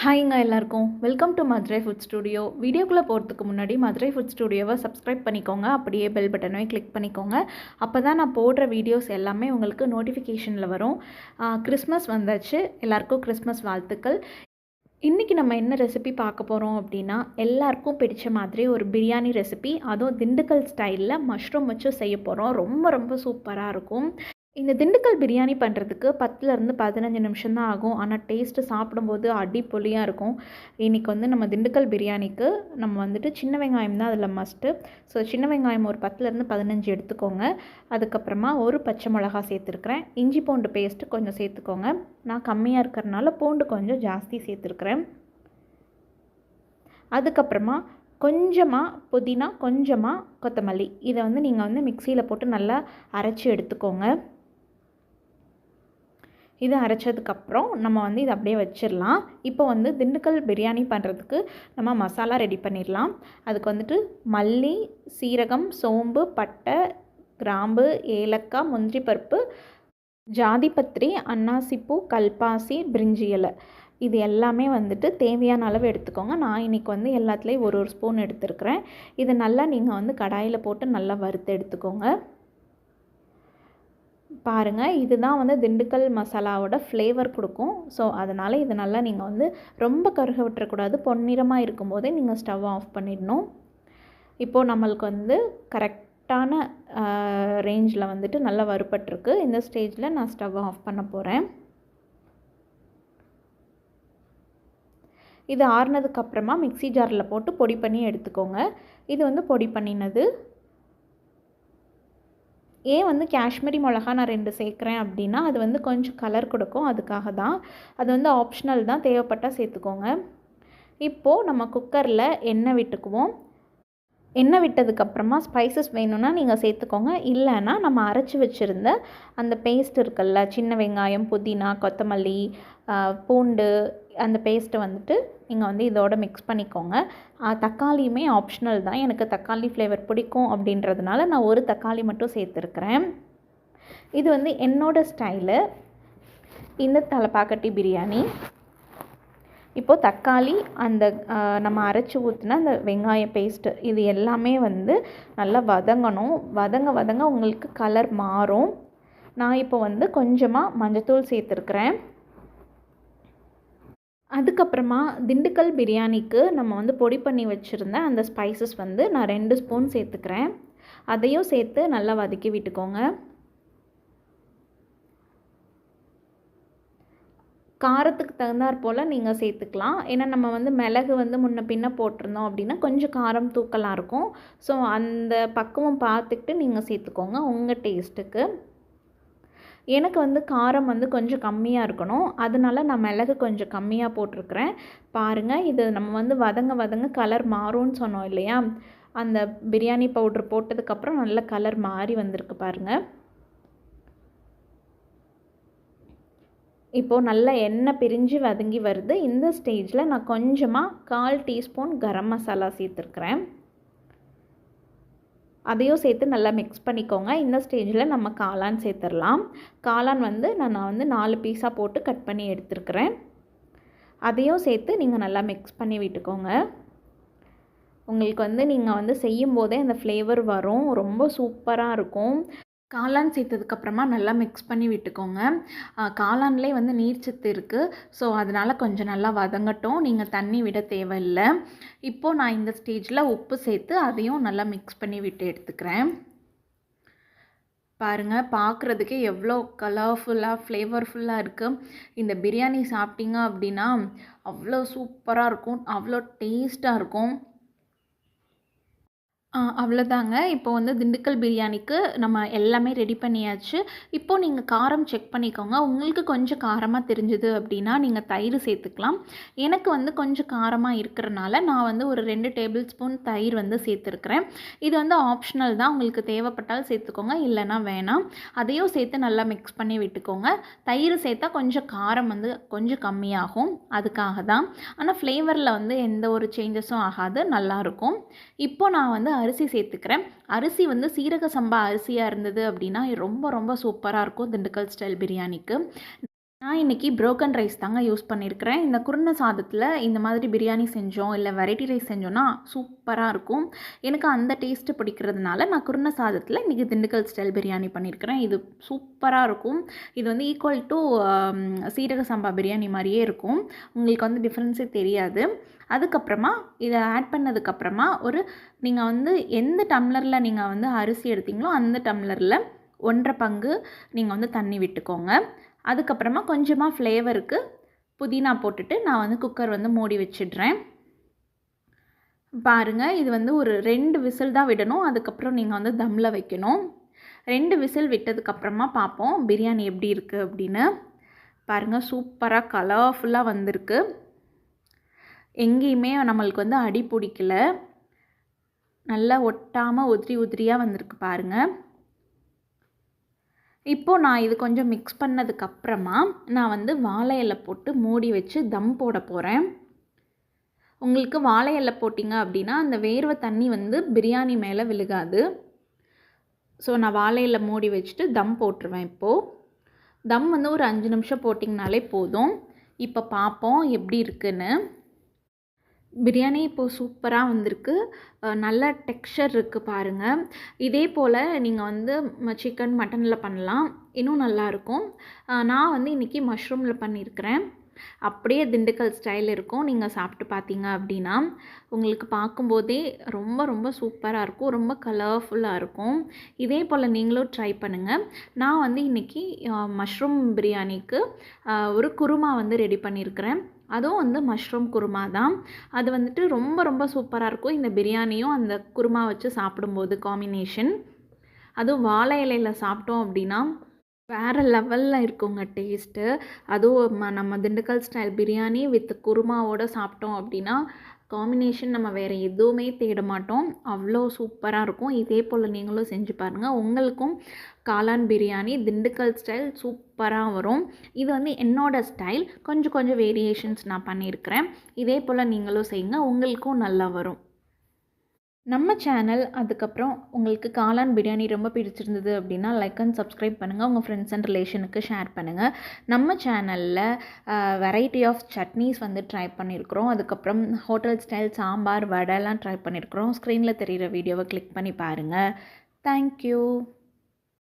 ஹாய்ங்க எல்லாருக்கும். Welcome to Madurai food studio வீடியோக்குள்ளே போகிறதுக்கு முன்னாடி மதுரை ஃபுட் ஸ்டுடியோவை சப்ஸ்கிரைப் பண்ணிக்கோங்க. அப்படியே பெல் பட்டனை கிளிக் பண்ணிக்கோங்க. அப்போ தான் நான் போடுற வீடியோஸ் எல்லாமே உங்களுக்கு நோட்டிஃபிகேஷனில் வரும். கிறிஸ்மஸ் வந்தாச்சு. எல்லாருக்கும் கிறிஸ்மஸ் வாழ்த்துக்கள். இன்றைக்கி நம்ம என்ன ரெசிபி பார்க்க போகிறோம் அப்படின்னா எல்லாருக்கும் பிடிச்ச மாதிரி ஒரு பிரியாணி ரெசிபி அதுவும் திண்டுக்கல் ஸ்டைலில் மஷ்ரூம் வச்சு செய்ய போகிறோம் ரொம்ப ரொம்ப சூப்பராக இருக்கும். இந்த திண்டுக்கல் பிரியாணி பண்ணுறதுக்கு பத்துலேருந்து பதினஞ்சு நிமிஷம் தான் ஆகும். ஆனால் டேஸ்ட்டு சாப்பிடும்போது அடிப்பொலியாக இருக்கும். இன்றைக்கி வந்து நம்ம திண்டுக்கல் பிரியாணிக்கு நம்ம வந்துட்டு சின்ன வெங்காயம் தான் அதில் மஸ்ட்டு ஸோ சின்ன வெங்காயம் ஒரு பத்துலேருந்து பதினஞ்சு எடுத்துக்கோங்க. அதுக்கப்புறமா ஒரு பச்சை மிளகா சேர்த்துருக்குறேன். இஞ்சி பூண்டு பேஸ்ட்டு கொஞ்சம் சேர்த்துக்கோங்க. நான் கம்மியாக இருக்கிறனால பூண்டு கொஞ்சம் ஜாஸ்தி சேர்த்துருக்குறேன். அதுக்கப்புறமா கொஞ்சமாக புதினா கொஞ்சமாக கொத்தமல்லி. இதை வந்து நீங்கள் வந்து மிக்சியில் போட்டு நல்லா அரைச்சி எடுத்துக்கோங்க. இது அரைச்சதுக்கப்புறம் நம்ம வந்து இதை அப்படியே வச்சிடலாம். இப்போ வந்து திண்டுக்கல் பிரியாணி பண்ணுறதுக்கு நம்ம மசாலா ரெடி பண்ணிடலாம். அதுக்கு வந்துட்டு மல்லி சீரகம் சோம்பு பட்டை கிராம்பு ஏலக்காய் முந்திரி பருப்பு ஜாதிபத்திரி அன்னாசிப்பூ கல்பாசி பிரிஞ்சி இலை. இது எல்லாமே வந்துட்டு தேவையான அளவு எடுத்துக்கோங்க. நான் இன்றைக்கி வந்து எல்லாத்துலேயும் ஒரு ஒரு ஸ்பூன் எடுத்துருக்கிறேன். இதை நல்லா நீங்கள் வந்து கடாயில் போட்டு நல்லா வறுத்து எடுத்துக்கோங்க. பாருங்கள் இதுதான் வந்து திண்டுக்கல் மசாலாவோட ஃப்ளேவர் கொடுக்கும். ஸோ அதனால் இது நல்லா நீங்கள் வந்து ரொம்ப கருக விட்டுறக்கூடாது. பொன்னிறமாக இருக்கும்போதே நீங்கள் ஸ்டவ் ஆஃப் பண்ணிடணும். இப்போது நம்மளுக்கு வந்து கரெக்டான ரேஞ்சில் வந்துட்டு நல்லா வறுப்பட்டிருக்கு இந்த ஸ்டேஜில் நான் ஸ்டவ் ஆஃப் பண்ண போகிறேன் இது ஆறுனதுக்கப்புறமா மிக்சி ஜாரில் போட்டு பொடி பண்ணி எடுத்துக்கோங்க. இது வந்து பொடி பண்ணினது ஏன் வந்து காஷ்மீரி மிளகா நான் ரெண்டு சேர்க்குறேன் அப்படின்னா அது வந்து கொஞ்சம் கலர் கொடுக்கும் அதுக்காக தான். அது வந்து ஆப்ஷனல் தான் தேவைப்பட்டால் சேர்த்துக்கோங்க. இப்போது நம்ம குக்கரில் எண்ணெய் விட்டுக்குவோம். எண்ணெய் விட்டதுக்கப்புறமா ஸ்பைசஸ் வேணும்னா நீங்கள் சேர்த்துக்கோங்க. இல்லைன்னா நம்ம அரைச்சி வச்சுருந்த அந்த பேஸ்ட் இருக்குல்ல சின்ன வெங்காயம் புதினா கொத்தமல்லி பூண்டு அந்த பேஸ்ட்டை வந்துட்டு நீங்கள் வந்து இதோட மிக்ஸ் பண்ணிக்கோங்க. தக்காளியுமே ஆப்ஷனல் தான். எனக்கு தக்காளி ஃப்ளேவர் பிடிக்கும் அப்படின்றதுனால நான் ஒரு தக்காளி மட்டும் சேர்த்துருக்குறேன். இது வந்து என்னோடய ஸ்டைலு இந்த தலைப்பாக்கட்டி பிரியாணி. இப்போது தக்காளி அந்த நம்ம அரைச்சி ஊற்றின அந்த வெங்காய பேஸ்ட்டு இது எல்லாமே வந்து நல்லா வதங்கணும். வதங்க வதங்க உங்களுக்கு கலர் மாறும். நான் இப்போ வந்து கொஞ்சமாக மஞ்சத்தூள் சேர்த்துருக்குறேன். அதுக்கப்புறமா திண்டுக்கல் பிரியாணிக்கு நம்ம வந்து பொடி பண்ணி வச்சுருந்த அந்த ஸ்பைசஸ் வந்து நான் ரெண்டு ஸ்பூன் சேர்த்துக்கிறேன். அதையும் சேர்த்து நல்லா வதக்கி விட்டுக்கோங்க. காரத்துக்கு தகுந்தாற் போல் நீங்கள் சேர்த்துக்கலாம். ஏன்னா நம்ம வந்து மிளகு வந்து முன்ன பின்ன போட்டிருந்தோம் அப்படின்னா கொஞ்சம் காரம் தூக்கலாக இருக்கும். ஸோ அந்த பக்குவம் பார்த்துக்கிட்டு நீங்கள் சேர்த்துக்கோங்க உங்கள் டேஸ்ட்டுக்கு எனக்கு வந்து காரம் வந்து கொஞ்சம் கம்மியாக இருக்கணும். அதனால நான் மிளகு கொஞ்சம் கம்மியாக போட்டிருக்கிறேன். பாருங்கள் இது நம்ம வந்து வதங்க வதங்க கலர் மாறும்னு சொன்னோம் இல்லையா? அந்த பிரியாணி பவுட்ரு போட்டதுக்கப்புறம் நல்ல கலர் மாறி வந்திருக்கு பாருங்கள் இப்போது நல்லா எண்ணெய் பிரிஞ்சு வதங்கி வருது. இந்த ஸ்டேஜில் நான் கொஞ்சமாக கால் டீஸ்பூன் கரம் மசாலா சேர்த்துருக்குறேன். அதையும் சேர்த்து நல்லா மிக்ஸ் பண்ணிக்கோங்க. இந்த ஸ்டேஜில் நம்ம காளான் சேர்த்துடலாம். காளான் வந்து நான் வந்து நாலு பீஸாக போட்டு கட் பண்ணி எடுத்துருக்கிறேன். அதையும் சேர்த்து நீங்கள் நல்லா மிக்ஸ் பண்ணி விட்டுக்கோங்க. உங்களுக்கு வந்து நீங்கள் வந்து செய்யும் போதே அந்த ஃப்ளேவர் வரும். ரொம்ப சூப்பராக இருக்கும். காளான் சேர்த்ததுக்கப்புறமா நல்லா மிக்ஸ் பண்ணி விட்டுக்கோங்க. காளான்லேயே வந்து நீர்ச்சத்து இருக்குது ஸோ அதனால் கொஞ்சம் நல்லா வதங்கட்டும். நீங்கள் தண்ணி விட தேவையில்லை. இப்போது நான் இந்த ஸ்டேஜில் உப்பு சேர்த்து அதையும் நல்லா மிக்ஸ் பண்ணி விட்டு எடுத்துக்கிறேன். பாருங்கள் பார்க்குறதுக்கே எவ்வளோ கலர்ஃபுல்லாக ஃப்ளேவர்ஃபுல்லாக இருக்குது இந்த பிரியாணி சாப்பிட்டீங்க அப்படின்னா அவ்வளோ சூப்பராக இருக்கும். அவ்வளோ டேஸ்ட்டாக இருக்கும். அவ்வளோதாங்க இப்போ வந்து திண்டுக்கல் பிரியாணிக்கு நம்ம எல்லாமே ரெடி பண்ணியாச்சு. இப்போது நீங்கள் காரம் செக் பண்ணிக்கோங்க. உங்களுக்கு கொஞ்சம் காரமாக தெரிஞ்சுது அப்படின்னா நீங்கள் தயிர் சேர்த்துக்கலாம். எனக்கு வந்து கொஞ்சம் காரமாக இருக்கிறனால நான் வந்து ஒரு ரெண்டு டேபிள் ஸ்பூன் தயிர் வந்து சேர்த்துருக்குறேன். இது வந்து ஆப்ஷனல் தான். உங்களுக்கு தேவைப்பட்டால் சேர்த்துக்கோங்க. இல்லைனா வேணாம். அதையும் சேர்த்து நல்லா மிக்ஸ் பண்ணி விட்டுக்கோங்க. தயிர் சேர்த்தா கொஞ்சம் காரம் வந்து கொஞ்சம் கம்மியாகும். அதுக்காக தான் ஆனால் ஃப்ளேவரில் வந்து எந்த ஒரு சேஞ்சஸும் ஆகாது. நல்லாயிருக்கும் இப்போது நான் வந்து அரிசி சேர்த்துக்கிறேன். அரிசி வந்து சீரக சம்பா அரிசியாக இருந்தது அப்படின்னா ரொம்ப ரொம்ப சூப்பராக இருக்கும் திண்டுக்கல் ஸ்டைல் பிரியாணிக்கு. நான் இன்றைக்கி ப்ரோக்கன் ரைஸ் தாங்க யூஸ் பண்ணியிருக்கிறேன் இந்த குருணை சாதத்தில் இந்த மாதிரி பிரியாணி செஞ்சோம் இல்லை வெரைட்டி ரைஸ் செஞ்சோன்னா சூப்பராக இருக்கும். எனக்கு அந்த டேஸ்ட்டு பிடிக்கிறதுனால நான் குருணை சாதத்தில் இன்றைக்கி திண்டுக்கல் ஸ்டைல் பிரியாணி பண்ணியிருக்கிறேன் இது சூப்பராக இருக்கும். இது வந்து ஈக்குவல் டு சீரக சம்பா பிரியாணி மாதிரியே இருக்கும். உங்களுக்கு வந்து டிஃப்ரென்ஸே தெரியாது. அதுக்கப்புறமா இதை ஆட் பண்ணதுக்கப்புறமா ஒரு நீங்கள் வந்து எந்த டம்ளரில் நீங்கள் வந்து அரிசி எடுத்தீங்களோ அந்த டம்ளரில் ஒன்றரை பங்கு நீங்கள் வந்து தண்ணி விட்டுக்கோங்க. அதுக்கப்புறமா கொஞ்சமாக ஃப்ளேவருக்கு புதினா போட்டுட்டு நான் வந்து குக்கர் வந்து மூடி வச்சிடுறேன். பாருங்கள் இது வந்து ஒரு ரெண்டு விசில் தான் விடணும். அதுக்கப்புறம் நீங்கள் வந்து தம்மில் வைக்கணும். ரெண்டு விசில் விட்டதுக்கப்புறமா பார்ப்போம் பிரியாணி எப்படி இருக்குது அப்படின்னு. பாருங்கள் சூப்பராக கலர்ஃபுல்லாக வந்திருக்கு. எங்கேயுமே நம்மளுக்கு வந்து அடி பிடிக்கல. நல்லா ஒட்டாமல் உதிரி உதிரியாக வந்திருக்கு பாருங்கள் இப்போது நான் இது கொஞ்சம் மிக்ஸ் பண்ணதுக்கப்புறமா நான் வந்து வாழை இலை போட்டு மூடி வச்சு தம் போட போகிறேன் உங்களுக்கு வாழை இலை போட்டிங்க அப்படின்னா அந்த வேர்வை தண்ணி வந்து பிரியாணி மேலே விழுகாது. ஸோ நான் வாழை இலை மூடி வச்சுட்டு தம் போட்டுருவேன் இப்போது தம் வந்து ஒரு அஞ்சு நிமிஷம் போட்டிங்கனாலே போதும். இப்போ பார்ப்போம் எப்படி இருக்குன்னு. பிரியாணி இப்போது சூப்பராக வந்திருக்கு. நல்ல டெக்ஸ்சர் இருக்குது பாருங்கள் இதே போல் நீங்கள் வந்து சிக்கன் மட்டனில் பண்ணலாம். இன்னும் நல்லாயிருக்கும் நான் வந்து இன்றைக்கி மஷ்ரூமில் பண்ணியிருக்கிறேன் அப்படியே திண்டுக்கல் ஸ்டைல் இருக்கும். நீங்கள் சாப்பிட்டு பார்த்தீங்க அப்படின்னா உங்களுக்கு பார்க்கும்போதே ரொம்ப ரொம்ப சூப்பராக இருக்கும். ரொம்ப கலர்ஃபுல்லாக இருக்கும். இதே போல் நீங்களும் ட்ரை பண்ணுங்கள் நான் வந்து இன்றைக்கி மஷ்ரூம் பிரியாணிக்கு ஒரு குருமா வந்து ரெடி பண்ணியிருக்கிறேன் அதுவும் வந்து மஷ்ரூம் குருமா தான். அது வந்துட்டு ரொம்ப ரொம்ப சூப்பராக இருக்கும். இந்த பிரியாணியும் அந்த குருமா வச்சு சாப்பிடும்போது காம்பினேஷன் அதுவும் வாழை இலையில் சாப்பிட்டோம் அப்படின்னா வேறு லெவலில் இருக்குங்க டேஸ்ட்டு அதுவும் நம்ம திண்டுக்கல் ஸ்டைல் பிரியாணி வித் குருமாவோடு சாப்பிட்டோம் அப்படின்னா காம்பினேஷன் நம்ம வேறு எதுவுமே தேட மாட்டோம். அவ்வளோ சூப்பராக இருக்கும். இதே போல் நீங்களும் செஞ்சு பாருங்கள் உங்களுக்கும் காளான் பிரியாணி திண்டுக்கல் ஸ்டைல் சூப்பராக வரும். இது வந்து என்னோடய ஸ்டைல் கொஞ்சம் கொஞ்சம் வேரியேஷன்ஸ் நான் பண்ணியிருக்கிறேன். இதே போல் நீங்களும் செய்யுங்க. உங்களுக்கும் நல்லா வரும். நம்ம சேனல் அதுக்கப்புறம் உங்களுக்கு காளான் பிரியாணி ரொம்ப பிடிச்சிருந்தது அப்படின்னா லைக் அண்ட் சப்ஸ்கிரைப் பண்ணுங்கள் உங்கள் ஃப்ரெண்ட்ஸ் அண்ட் ரிலேஷனுக்கு ஷேர் பண்ணுங்கள் நம்ம சேனலில் வெரைட்டி ஆஃப் சட்னிஸ் வந்து ட்ரை பண்ணியிருக்கிறோம் அதுக்கப்புறம் ஹோட்டல் ஸ்டைல் சாம்பார் வடைலாம் ட்ரை பண்ணியிருக்கிறோம் ஸ்க்ரீனில் தெரிகிற வீடியோவை கிளிக் பண்ணி பாருங்கள் தேங்க்யூ